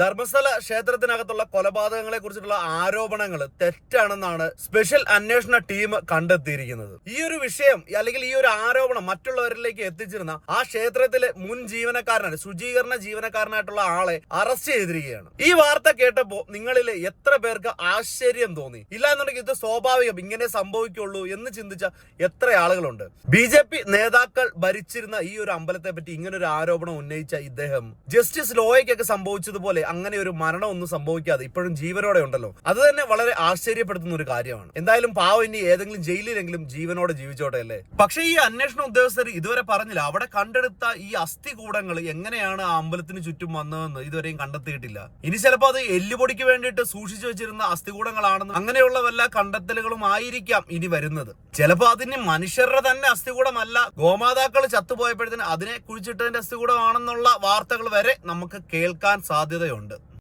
ധർമ്മസ്ഥല ക്ഷേത്രത്തിനകത്തുള്ള കൊലപാതകങ്ങളെ കുറിച്ചിട്ടുള്ള ആരോപണങ്ങൾ തെറ്റാണെന്നാണ് സ്പെഷ്യൽ അന്വേഷണ ടീം കണ്ടെത്തിയിരിക്കുന്നത്. ഈ ഒരു വിഷയം അല്ലെങ്കിൽ ഈ ഒരു ആരോപണം മറ്റുള്ളവരിലേക്ക് എത്തിച്ചിരുന്ന ആ ക്ഷേത്രത്തിലെ മുൻ ജീവനക്കാരനാണ് ശുചീകരണ ജീവനക്കാരനായിട്ടുള്ള ആളെ അറസ്റ്റ് ചെയ്തിരിക്കുകയാണ്. ഈ വാർത്ത കേട്ടപ്പോ നിങ്ങളിൽ എത്ര പേർക്ക് ആശ്ചര്യം തോന്നി? ഇല്ല എന്നുണ്ടെങ്കിൽ ഇത് സ്വാഭാവികം ഇങ്ങനെ സംഭവിക്കുള്ളൂ എന്ന് ചിന്തിച്ച എത്ര ആളുകളുണ്ട്? ബി ജെ പി നേതാക്കൾ ഭരിച്ചിരുന്ന ഈ ഒരു അമ്പലത്തെ പറ്റി ഇങ്ങനൊരു ആരോപണം ഉന്നയിച്ച ഇദ്ദേഹം ജസ്റ്റിസ് ലോയയ്ക്കൊക്കെ സംഭവിച്ചതുപോലെ അങ്ങനെ ഒരു മരണം ഒന്നും സംഭവിക്കാതെ ഇപ്പോഴും ജീവനോടെ ഉണ്ടല്ലോ. അത് തന്നെ വളരെ ആശ്ചര്യപ്പെടുത്തുന്ന ഒരു കാര്യമാണ്. എന്തായാലും പാവം ഇനി ഏതെങ്കിലും ജയിലിലെങ്കിലും ജീവനോടെ ജീവിച്ചോട്ടെ അല്ലേ? പക്ഷേ ഈ അന്വേഷണ ഉദ്യോഗസ്ഥർ ഇതുവരെ പറഞ്ഞില്ല. അവിടെ കണ്ടെടുത്ത ഈ അസ്ഥി കൂടങ്ങൾ എങ്ങനെയാണ് ആ അമ്പലത്തിന് ചുറ്റും വന്നതെന്ന് ഇതുവരെയും കണ്ടെത്തിയിട്ടില്ല. ഇനി ചിലപ്പോൾ അത് എല്ലുപൊടിക്ക് വേണ്ടിയിട്ട് സൂക്ഷിച്ചു വെച്ചിരുന്ന അസ്ഥികൂടങ്ങളാണെന്ന് അങ്ങനെയുള്ള വല്ല കണ്ടെത്തലുകളും ആയിരിക്കാം ഇനി വരുന്നത്. ചിലപ്പോൾ അതിന് മനുഷ്യരുടെ തന്നെ അസ്ഥികൂടമല്ല ഗോമാതാക്കൾ ചത്തുപോയപ്പോഴത്തേന് അതിനെ കുഴിച്ചിട്ടതിന്റെ അസ്ഥികൂടമാണെന്നുള്ള വാർത്തകൾ വരെ നമുക്ക് കേൾക്കാൻ സാധ്യതയുണ്ട്. ഉണ്ട്